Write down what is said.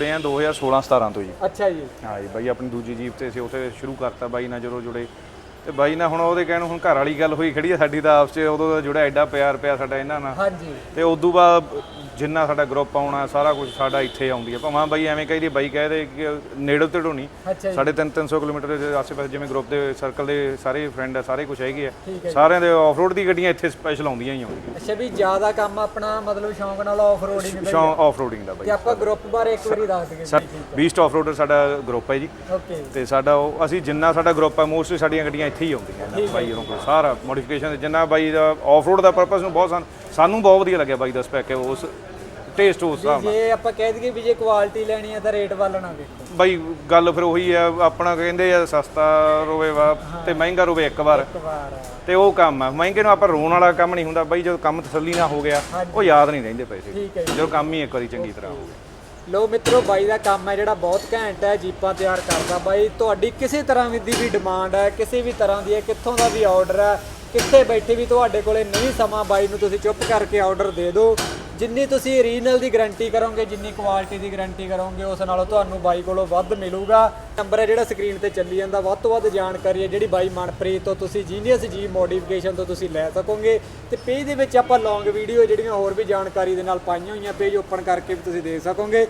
ਤੇ ਆ 2016 17 ਤੋਂ ਜੀ। ਅੱਛਾ ਜੀ। ਹਾਂ ਜੀ ਬਾਈ ਆਪਣੀ ਦੂਜੀ ਜੀਪ ਤੇ ਅਸੀਂ ਉੱਥੇ ਸ਼ੁਰੂ ਕਰਤਾ ਬਾਈ ਨਾਲ ਜਦੋਂ ਜੁੜੇ। ਤੇ ਬਾਈ ਨਾਲ ਹੁਣ ਉਹਦੇ ਕਹਿਣ ਹੁਣ ਘਰ ਵਾਲੀ ਗੱਲ ਹੋਈ ਖੜੀ ਆ ਸਾਡੀ ਤਾਂ ਆਪਸ 'ਚ ਉਦੋਂ ਦਾ ਜੁੜਿਆ ਐਡਾ ਪਿਆਰ ਪਿਆ ਸਾਡਾ ਇਹਨਾਂ ਨਾਲ। ਹਾਂਜੀ। ਤੇ ਉਦੋਂ ਬਾਅਦ ਜਿੰਨਾ ਸਾਡਾ ਗਰੁੱਪ ਆਉਣਾ ਸਾਰਾ ਕੁਝ ਸਾਡਾ ਇੱਥੇ ਆਉਂਦੀ ਹੈ ਭਾਵੇਂ ਬਾਈ ਐਵੇਂ ਕਹੀ ਦੀ ਬਾਈ ਕਹਦੇ ਕਿ ਨੇੜੇ ਤੇ ਢੋਣੀ ਅੱਛਾ ਜੀ। ਸਾਡੇ 3-300 ਕਿਲੋਮੀਟਰ ਦੇ ਆਸ-ਪਾਸ ਜਿਵੇਂ ਗਰੁੱਪ ਦੇ ਸਰਕਲ ਦੇ ਸਾਰੇ ਫਰੈਂਡ ਆ ਸਾਰੇ ਕੁਝ ਹੈਗੇ ਆ। ਠੀਕ ਹੈ ਸਾਰਿਆਂ ਦੇ ਆਫਰੋਡ ਦੀ ਗੱਡੀਆਂ ਇੱਥੇ ਸਪੈਸ਼ਲ ਆਉਂਦੀਆਂ ਹੀ ਆਉਂਦੀਆਂ। ਅੱਛਾ ਵੀ ਜ਼ਿਆਦਾ ਕੰਮ ਆਪਣਾ ਮਤਲਬ ਸ਼ੌਂਕ ਨਾਲ ਆਫ ਰੋਡਿੰਗ ਦਾ ਸ਼ੌਂ ਆਫਰੋਡਿੰਗ ਦਾ ਬਾਈ। ਤੇ ਆਪਾਂ ਗਰੁੱਪ ਬਾਰੇ ਇੱਕ ਵਾਰੀ ਦੱਸ ਦਈਏ। ਬੀਸਟ ਆਫਰੋਡਰ ਸਾਡਾ ਗਰੁੱਪ ਹੈ ਜੀ। ਓਕੇ ਤੇ ਸਾਡਾ ਉਹ ਅਸੀਂ ਜਿੰਨਾ ਸਾਡਾ ਗਰੁੱਪ ਹੈ ਮੋਸਟਲੀ ਸਾਡੀਆਂ ਗੱਡੀਆਂ ਇੱਥੇ ਹੀ ਆਉਂਦੀਆਂ ਨੇ ਬਾਈ ਉਹਨਾਂ ਕੋਲ ਸਾਰਾ ਮੋਡੀਫਿਕੇਸ਼ਨ ਜਿੰਨਾ ਬਾਈ ਦਾ ਆਫਰੋਡ ਦਾ ਪਰਪਸ ਨੂੰ ਬਹੁਤ ਸਾਨੂੰ ਬਹੁਤ ਵਧੀਆ ਲੱਗਿਆ ਬਾਈ ਦਾ ਸਪੈਕ ਉਸ ਟੇਸਟ ਉਸ ਹਿਸਾਬ ਨਾਲ। ਜੇ ਆਪਾਂ ਕਹਿ ਦਈਏ ਵੀ ਜੇ ਕੁਆਲਿਟੀ ਲੈਣੀ ਹੈ ਤਾਂ ਰੇਟ ਵੱਲ ਨਾ ਬਾਈ ਗੱਲ ਫਿਰ ਉਹੀ ਆ ਆਪਣਾ ਕਹਿੰਦੇ ਆ ਸਸਤਾ ਰੋਵੇ ਵਾ ਤੇ ਮਹਿੰਗਾ ਰੋਵੇ ਇੱਕ ਵਾਰ। ਇੱਕ ਵਾਰ ਤੇ ਉਹ ਕੰਮ ਆ ਮਹਿੰਗੇ ਨੂੰ ਆਪਾਂ ਰੋਣ ਵਾਲਾ ਕੰਮ ਨਹੀਂ ਹੁੰਦਾ ਬਾਈ ਜਦੋਂ ਕੰਮ ਤਸੱਲੀ ਨਾਲ ਹੋ ਗਿਆ ਉਹ ਯਾਦ ਨਹੀਂ ਰਹਿੰਦੇ ਪੈਸੇ। ਜਦੋਂ ਕੰਮ ਹੀ ਇੱਕ ਵਾਰੀ ਚੰਗੀ ਤਰ੍ਹਾਂ ਹੋ ਗਿਆ। ਲੋ ਮਿੱਤਰੋ, ਬਾਈ ਦਾ ਕੰਮ ਹੈ ਜਿਹੜਾ ਬਹੁਤ ਘੈਂਟ ਹੈ, ਜੀਪਾਂ ਤਿਆਰ ਕਰਦਾ। ਬਾਈ, ਤੁਹਾਡੀ ਕਿਸੇ ਤਰ੍ਹਾਂ ਦੀ ਵੀ ਡਿਮਾਂਡ ਹੈ, ਕਿਸੇ ਵੀ ਤਰ੍ਹਾਂ ਦੀ ਹੈ, ਕਿੱਥੋਂ ਦਾ ਵੀ ਆਰਡਰ ਹੈ, ਕਿੱਥੇ ਬੈਠੇ ਵੀ ਤੁਹਾਡੇ ਕੋਲੇ ਨਹੀਂ ਸਮਾਂ, ਬਾਈ ਨੂੰ ਤੁਸੀਂ ਚੁੱਪ ਕਰਕੇ ਆਰਡਰ ਦੇ ਦਿਓ। ਜਿੰਨੀ ਤੁਸੀਂ ਓਰੀਜਨਲ ਦੀ ਗਾਰੰਟੀ ਕਰੋਗੇ, ਜਿੰਨੀ ਕੁਆਲਿਟੀ ਦੀ ਗਾਰੰਟੀ ਕਰੋਗੇ, ਉਸ ਨਾਲੋਂ ਤੁਹਾਨੂੰ ਬਾਈ ਕੋਲੋਂ ਵੱਧ ਮਿਲੂਗਾ। ਨੰਬਰ ਹੈ ਜਿਹੜਾ ਸਕਰੀਨ ਤੇ ਚੱਲੀ ਜਾਂਦਾ, ਵੱਧ ਤੋਂ ਵੱਧ ਜਾਣਕਾਰੀ ਹੈ ਜਿਹੜੀ ਬਾਈ ਮਨਪ੍ਰੀਤ ਤੋਂ ਤੁਸੀਂ ਜੀਨੀਅਸ ਜੀ ਮੋਡੀਫਿਕੇਸ਼ਨ ਤੋਂ ਤੁਸੀਂ ਲੈ ਸਕੋਗੇ। ਤੇ ਪੇਜ ਦੇ ਵਿੱਚ ਆਪਾਂ ਲੌਂਗ ਵੀਡੀਓ ਜਿਹੜੀਆਂ ਹੋਰ ਵੀ ਜਾਣਕਾਰੀ ਦੇ ਨਾਲ ਪਾਈਆਂ ਹੋਈਆਂ ਪੇਜ ਓਪਨ ਕਰਕੇ ਵੀ ਤੁਸੀਂ ਦੇਖ ਸਕੋਗੇ।